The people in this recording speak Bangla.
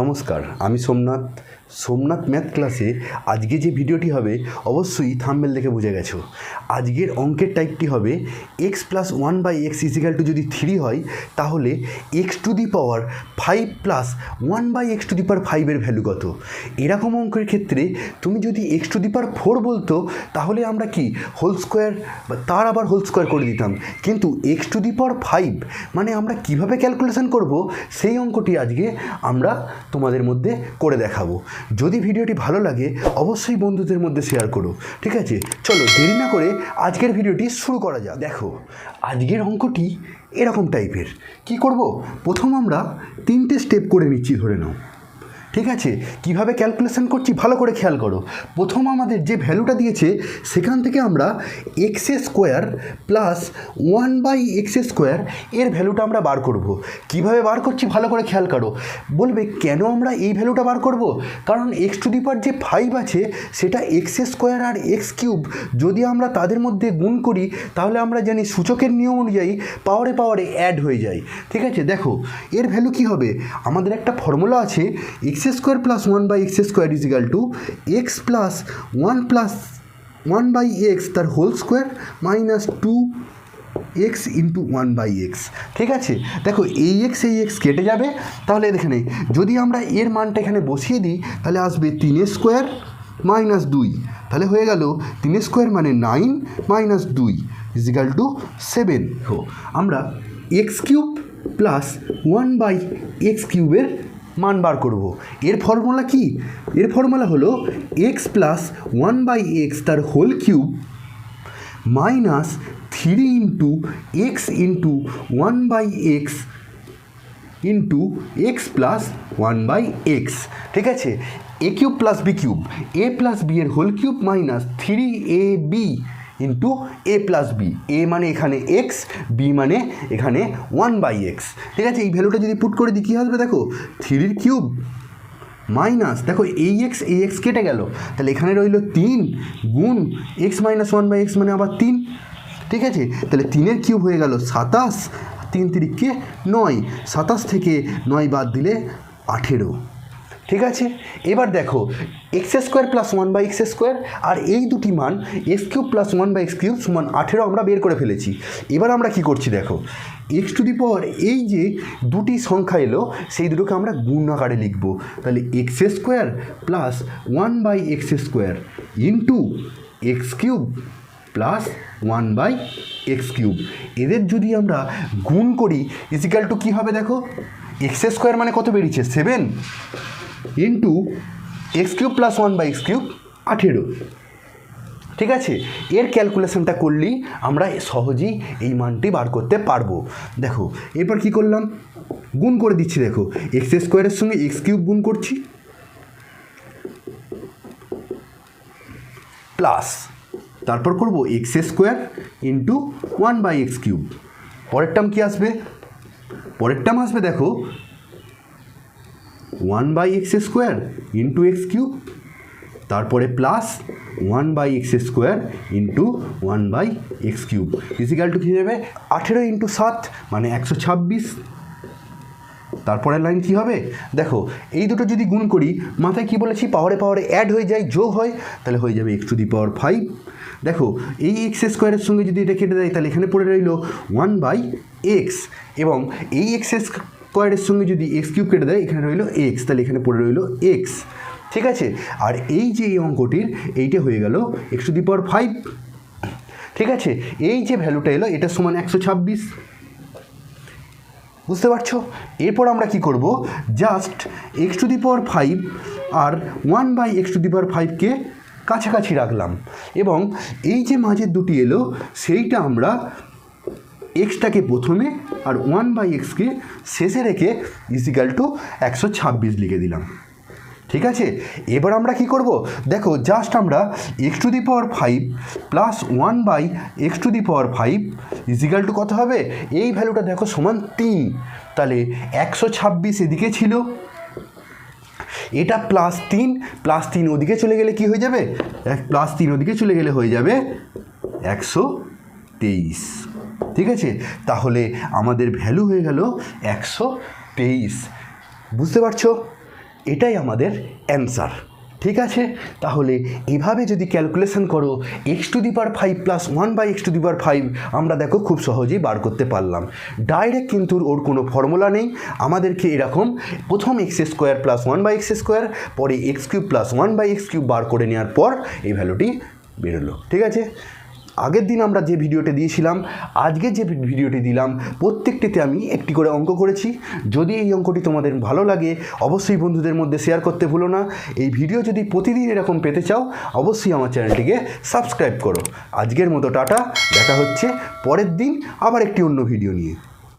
নমস্কার, আমি সোমনাথ। সোমনাথ ম্যাথ ক্লাসে আজকে যে ভিডিওটি হবে, অবশ্যই থাম্বেল দেখে বুঝে গেছো। আজকের অঙ্কের টাইপটি হবে x plus one by x is equal to যদি থ্রি হয়, তাহলে x to the power five plus one by x to the power ফাইভের ভ্যালু কত? এরকম অঙ্কের ক্ষেত্রে তুমি যদি x to the power four বলতো, তাহলে আমরা কি হোল স্কোয়ার বা তার আবার হোল স্কোয়ার করে দিতাম। কিন্তু x to the power five মানে আমরা কীভাবে ক্যালকুলেশন করব, সেই অঙ্কটি আজকে আমরা তোমাদের মধ্যে করে দেখাবো। যদি ভিডিওটি ভালো লাগে, অবশ্যই বন্ধুদের মধ্যে শেয়ার করো, ঠিক আছে? চলো, দেরি না করে আজকের ভিডিওটি শুরু করা যাক। দেখো, আজকের অঙ্কটি এরকম টাইপের কি করব? প্রথম আমরা তিনটে স্টেপ করে নিচ্ছি, ধরে নাও। ঠিক আছে? কীভাবে ক্যালকুলেশন করছি ভালো করে খেয়াল করো। প্রথম আমাদের যে ভ্যালুটা দিয়েছে, সেখান থেকে আমরা x square plus one by x square এর ভ্যালুটা আমরা বার করব। কীভাবে বার করছি ভালো করে খেয়াল করো। বলবে, কেন আমরা এই ভ্যালুটা বার করব? কারণ এক্স টু পাওয়ার যে ফাইভ আছে, সেটা এক্স স্কোয়ার আর এক্স কিউব যদি আমরা তাদের মধ্যে গুণ করি, তাহলে আমরা জানি সূচকের নিয়ম অনুযায়ী পাওয়ারে পাওয়ারে অ্যাড হয়ে যায়। ঠিক আছে? দেখো, এর ভ্যালু কি হবে? আমাদের একটা ফর্মুলা আছে x square plus one by x square is equal to x plus one plus one by x তার whole square minus two x into one by x ঠিক আছে? দেখো, এই এক্স এই এক্স কেটে যাবে। তাহলে এখানে যদি আমরা এর মানটা এখানে বসিয়ে দিই, তাহলে আসবে তিন স্কোয়ার মাইনাস দুই। তাহলে হয়ে গেল তিন স্কোয়ার মানে নাইন মাইনাস দুই ইজিক্যাল টু সেভেন হো আমরা x cube plus one by x কিউবের মান বার করব। এর ফর্মুলা কি? এর ফর্মুলা হলো x plus one by x তার whole cube minus three into x into one by x into x plus one by x ঠিক আছে? A cube plus b cube a plus b এর whole cube minus three a b into a plus b a মানে এখানে এক্স বি মানে এখানে ওয়ান বাই এক্স ঠিক আছে, এই ভ্যালুটা যদি পুট করে দিই, কী আসবে দেখো? থ্রির কিউব মাইনাস দেখো এই এক্স এই এক্স কেটে গেল। তাহলে এখানে রইল তিন গুণ x minus one by x মানে আবার তিন। ঠিক আছে? তাহলে তিনের কিউব হয়ে গেল সাতাশ। তিন তিরিককে নয়। সাতাশ থেকে নয় বাদ দিলে আঠেরো। ঠিক আছে? এবার দেখো x square plus one by x square আর এই দুটি মান x cube plus one by x cube সমান আঠেরো আমরা বের করে ফেলেছি। এবার আমরা কি করছি দেখো এক্স টু দি পাওয়ার এই যে দুটি সংখ্যা এলো, সেই দুটোকে আমরা গুণ আকারে লিখব। তাহলে x square plus one by x square into x cube plus one by x cube এদের যদি আমরা গুণ করি ইজিক্যাল টু কী হবে দেখো? এক্স স্কোয়ার মানে কত বেরিয়েছে? Seven into x cube plus one by x cube আঠেরো। ঠিক আছে? এর ক্যালকুলেশনটা করলেই আমরা সহজেই এই মানটি বার করতে পারব। দেখো, এরপর কি করলাম? গুণ করে দিচ্ছি, দেখো। এক্স স্কোয়ারের সঙ্গে এক্স কিউব গুণ করছি। প্লাস তারপর করব x square into one by x cube পরের টার্ম কী আসবে? পরের টার্ম আসবে, দেখো one by x square into x cube তারপরে plus one by x square into one by x cube is equal to কী যাবে? আঠেরো ইন্টু সাত মানে একশো ছাব্বিশ। তারপরের লাইন কী হবে? দেখো, এই দুটো যদি গুণ করি, মাথায় কি বলেছি? পাওয়ারে পাওয়ারে অ্যাড হয়ে যায়, যোগ হয়, তাহলে হয়ে যাবে x to the power five দেখো, এই এক্স স্কোয়ারের সঙ্গে যদি এটা কেটে দেয়, তাহলে এখানে পড়ে রইল ওয়ান বাই এক্স এবং এই এক্স স্কোয়ারের সঙ্গে যদি এক্স কিউব কেটে দেয়, এখানে রইল এক্স তাহলে এখানে পড়ে রইল এক্স ঠিক আছে? আর এই যে এই অঙ্কটির, এইটা হয়ে গেল x to the power five ঠিক আছে? এই যে ভ্যালুটা এলো, এটা সমান একশো ছাব্বিশ। বুঝতে পারছ? এরপর আমরা কি করব? Just x to the power five R one by x to the power ফাইভকে কাছাকাছি রাখলাম। এবং এই যে মাঝের দুটি এলো, সেইটা আমরা এক্সটাকে প্রথমে আর ওয়ান বাই এক্সকে শেষে রেখে ইজিক্যাল টু একশো ছাব্বিশ লিখে দিলাম। ঠিক আছে? এবার আমরা কি করব? দেখো জাস্ট আমরা x to the power five plus one by x to the power five is equal to কত হবে? এই ভ্যালুটা দেখো সমান তিন। তাহলে একশো ছাব্বিশ এদিকে ছিল। এটা প্লাস তিন প্লাস তিন ওদিকে চলে গেলে কি হয়ে যাবে? প্লাস তিন ওদিকে চলে গেলে হয়ে যাবে একশো তেইশ। ঠিক আছে? তাহলে আমাদের ভ্যালু হয়ে গেল একশো তেইশ। বুঝতে পারছ? এটাই আমাদের অ্যান্সার ঠিক আছে? তাহলে এভাবে যদি ক্যালকুলেশন করো x to the power five plus one by x to the power five আমরা দেখো খুব সহজেই বার করতে পারলাম। ডাইরেক্ট কিন্তু ওর কোনো ফর্মুলা নেই। আমাদেরকে এরকম প্রথম x square plus one by x square পরে x cube plus one by x cube বার করে নেওয়ার পর এই ভ্যালুটি বেরোলো। ঠিক আছে? আগের দিন আমরা যে ভিডিওটি দিয়েছিলাম, আজকে যে ভিডিওটি দিলাম, প্রত্যেকটিতে আমি একটি করে অঙ্ক করেছি। যদি এই অঙ্কটি তোমাদের ভালো লাগে, অবশ্যই বন্ধুদের মধ্যে শেয়ার করতে ভুলো না। এই ভিডিও যদি প্রতিদিন এরকম পেতে চাও, অবশ্যই আমার চ্যানেলটিকে সাবস্ক্রাইব করো। আজকের মতো টাটা, দেখা হচ্ছে পরের দিন আবার একটি অন্য ভিডিও নিয়ে।